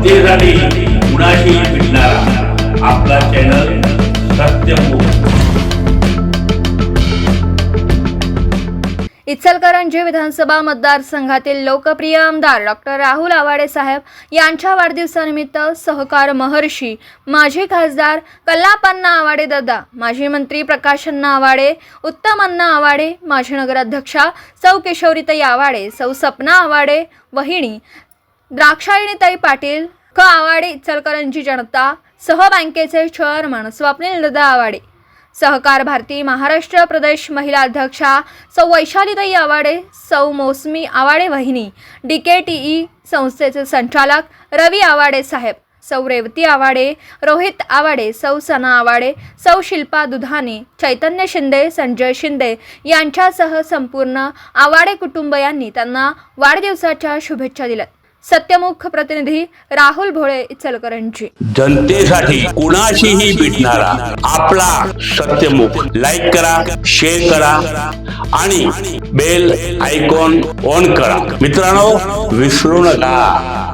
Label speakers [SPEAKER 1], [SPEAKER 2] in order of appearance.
[SPEAKER 1] जनतेसाठी कुणाशी भेटणारा आपला चॅनल
[SPEAKER 2] इचलकरंजी विधानसभा मतदारसंघातील लोकप्रिय आमदार डॉक्टर राहुल आवाडे साहेब यांच्या वाढदिवसानिमित्त सहकार महर्षी माजी खासदार कल्लापन्ना आवाडे दादा माजी मंत्री प्रकाशन्ना आवाडे उत्तम अण्णा आवाडे माजी नगराध्यक्षा सौ किशोरीताई आवाडे सौ सपना आवाडे वहिणी द्राक्षायणीताई पाटील क आवाडे इचलकरंजी जनता सह बँकेचे चेअरमन स्वप्नील दादा आवाडे सहकार भारती महाराष्ट्र प्रदेश महिला अध्यक्षा सौ वैशालीताई आवाडे सौ मोसमी आवाडे वहिनी डी के टी ई संस्थेचे संचालक रवी आवाडे साहेब सौ रेवती आवाडे रोहित आवाडे सौ सना आवाडे सौ शिल्पा दुधाने चैतन्य शिंदे संजय शिंदे यांच्यासह संपूर्ण आवाडे कुटुंब यांनी त्यांना वाढदिवसाच्या शुभेच्छा दिल्या सत्यमुख प्रतिनिधी राहुल भोळे इचलकरंजी.
[SPEAKER 1] जनतेसाठी कुणाशीही भेटणारा आपला सत्यमुख लाईक करा शेअर करा आणि बेल आयकॉन ऑन करा. मित्रांनो विसरू नका.